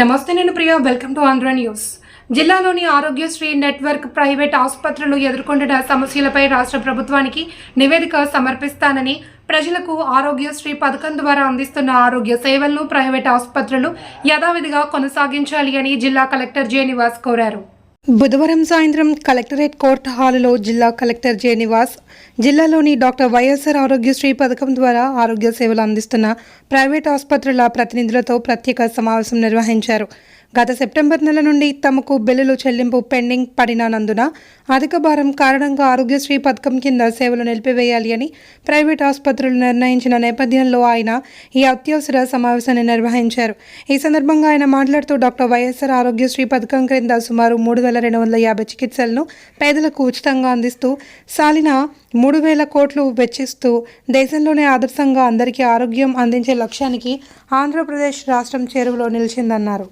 నమస్తే నేను Priya welcome to Andhra news. జిల్లాలోని ఆరోగ్యశ్రీ నెట్వర్క్ ప్రైవేట్ ఆసుపత్రులు ఎదుర్కొంటున్న సమస్యలపై రాష్ట్ర ప్రభుత్వానికి నివేదిక సమర్పిస్తానని ప్రజలకు ఆరోగ్యశ్రీ పథకం ద్వారా అందిస్తున్న ఆరోగ్య సేవలను ప్రైవేట్ ఆసుపత్రులు యథావిధిగా కొనసాగించాలి అని జిల్లా కలెక్టర్ జే నివాస్ కోరారు. బుధవారం సాయంత్రం కలెక్టరేట్ కోర్టు హాలులో జిల్లా కలెక్టర్ జె నివాస్ జిల్లాలోని డాక్టర్ వైఎస్ఆర్ ఆరోగ్యశ్రీ పథకం ద్వారా ఆరోగ్య సేవలు అందిస్తున్న ప్రైవేట్ ఆసుపత్రుల ప్రతినిధులతో ప్రత్యేక సమావేశం నిర్వహించారు. గత సెప్టెంబర్ నెల నుండి తమకు బిల్లులు చెల్లింపు పెండింగ్ పడినందున అధిక భారం కారణంగా ఆరోగ్యశ్రీ పథకం కింద సేవలు నిలిపివేయాలి అని ప్రైవేట్ ఆసుపత్రులు నిర్ణయించిన నేపథ్యంలో ఆయన ఈ అత్యవసర సమావేశాన్ని నిర్వహించారు. ఈ సందర్భంగా ఆయన మాట్లాడుతూ డాక్టర్ వైఎస్ఆర్ ఆరోగ్యశ్రీ పథకం క్రింద సుమారు మూడు వేల రెండు వందల యాభై చికిత్సలను పేదలకు ఉచితంగా అందిస్తూ సాలిన మూడు వేల కోట్లు వెచ్చిస్తూ దేశంలోనే ఆదర్శంగా అందరికీ ఆరోగ్యం అందించే లక్ష్యానికి ఆంధ్రప్రదేశ్ రాష్ట్రం చేరువలో నిలిచిందన్నారు.